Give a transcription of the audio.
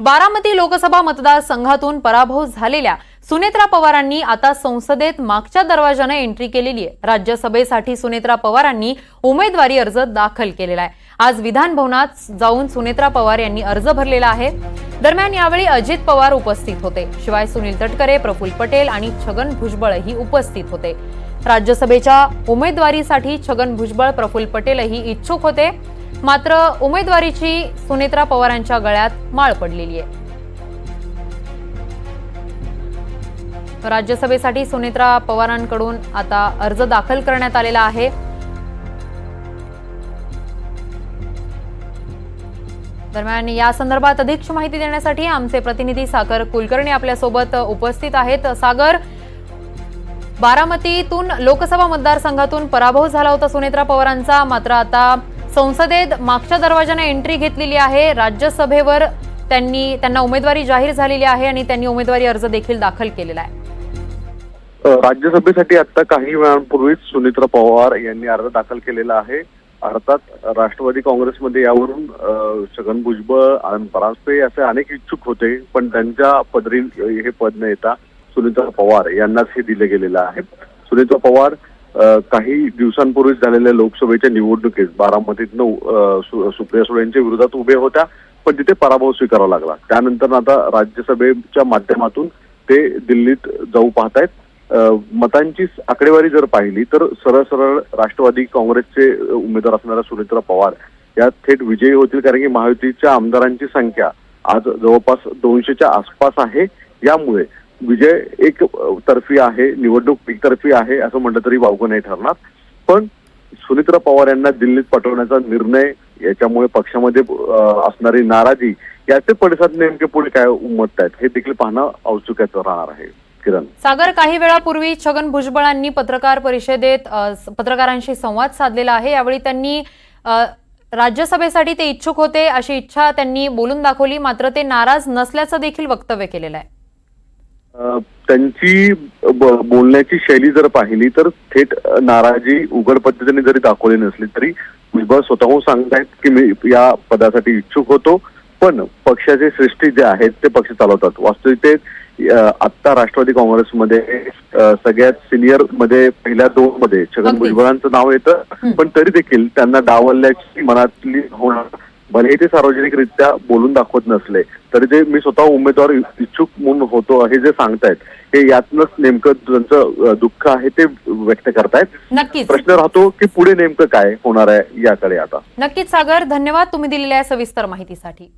बारामती लोकसभा मतदारसंघातून पराभव झालेल्या सुनेत्रा पवारांनी आता संसदेत मागच्या दरवाजाने एंट्री केलेली आहे. राज्यसभेसाठी सुनेत्रा पवारांनी उमेदवारी अर्ज दाखल केलेला आहे. आज विधान भवनात जाऊन सुनेत्रा पवार यांनी अर्ज भरलेला आहे. दरम्यान यावेळी अजित पवार उपस्थित होते. शिवाय सुनील तटकरे प्रफुल्ल पटेल आणि छगन भुजबळही उपस्थित होते. राज्यसभेच्या उमेदवारीसाठी छगन भुजबळ प्रफुल्ल पटेलही इच्छुक होते. मात्र उमेदवारीची सुनेत्रा पवारांच्या गळ्यात माळ पडलेली आहे. राज्यसभेसाठी सुनेत्रा पवारांकडून आता अर्ज दाखल करण्यात आलेला आहे. दरम्यान या संदर्भात अधिक माहिती देण्यासाठी आमचे प्रतिनिधी सागर कुलकर्णी आपल्यासोबत उपस्थित आहेत. सागर बारामतीतून लोकसभा मतदारसंघातून पराभव झाला होता सुनेत्रा पवारांचा मात्र आता संसदेत मागच्या दरवाजाने एंट्री घेतलेली आहे. राज्यसभेवर त्यांनी त्यांना उमेदवारी जाहीर झालेली आहे आणि त्यांनी उमेदवारी अर्ज देखील दाखल केलेला आहे. राज्यसभेसाठी आता काही वेळांपूर्वीच सुनित्रा पवार यांनी अर्ज दाखल केलेला आहे. अर्थात राष्ट्रवादी काँग्रेसमध्ये यावरून छगन भुजबळ आनंद परांजपे असे अनेक इच्छुक होते पण त्यांच्या पदरी हे पद न येता सुनीता पवार यांनाच हे दिलं गेलेलं आहे. सुनीता पवार काही दिवसांपूर्वीच झालेल्या लोकसभेच्या निवडणुकीत बारामतीतनं नऊ सुप्रिया सुळे यांच्या विरोधात उभे होत्या पण तिथे पराभव स्वीकारावा लागला. त्यानंतर आता राज्यसभेच्या माध्यमातून ते दिल्लीत जाऊ पाहतायत. मतांची आकडेवारी जर पाहिली तर सरळ सरळ राष्ट्रवादी काँग्रेसचे उमेदवार असणाऱ्या सुनेत्रा पवार या थेट विजयी होतील कारण की महायुतीच्या आमदारांची संख्या आज जवळपास दोनशेच्या आसपास आहे. यामुळे विजय एक तर्फी आहे निवडणूक एकतर्फी आहे असं म्हटलं तरी वावगं नाही ठरणार. पण सुनित्रा पवार यांना दिल्लीत पाठवण्याचा निर्णय याच्यामुळे पक्षामध्ये असणारी नाराजी याचे पडसाद नेमके पुढे काय उमटत आहेत हे देखील पाहणं औत्सुक्याचं राहणार आहे. किरण. सागर काही वेळापूर्वी छगन भुजबळांनी पत्रकार परिषदेत पत्रकारांशी संवाद साधलेला आहे. यावेळी त्यांनी राज्यसभेसाठी ते इच्छुक होते अशी इच्छा त्यांनी बोलून दाखवली मात्र ते नाराज नसल्याचं देखील वक्तव्य केलेलं आहे. त्यांची बोलण्याची शैली जर पाहिली तर थेट नाराजी उघड पद्धतीने जरी दाखवली नसली तरी भुजबळ स्वतःहून सांगतायत की मी या पदासाठी इच्छुक होतो. पण पक्षाचे श्रेष्ठी जे आहेत ते पक्ष चालवतात. वास्तविकतेत आत्ता राष्ट्रवादी काँग्रेसमध्ये सगळ्यात सिनियरमध्ये पहिल्या दोन मध्ये छगन. भुजबळांचं नाव येतं. पण तरी देखील त्यांना डावलल्याची मनातली होणार भले ते सार्वजनिकरित्या बोलून दाखवत नसले तरी ते मी स्वतः उमेदवार इच्छुक म्हणून होतो हे जे सांगतायत हे यातनच नेमकं त्यांचं अ, दुःख आहे ते व्यक्त करतायत. नक्कीच. प्रश्न राहतो की पुढे नेमकं काय होणार आहे याकडे आता. नक्कीच सागर धन्यवाद तुम्ही दिलेल्या सविस्तर माहितीसाठी.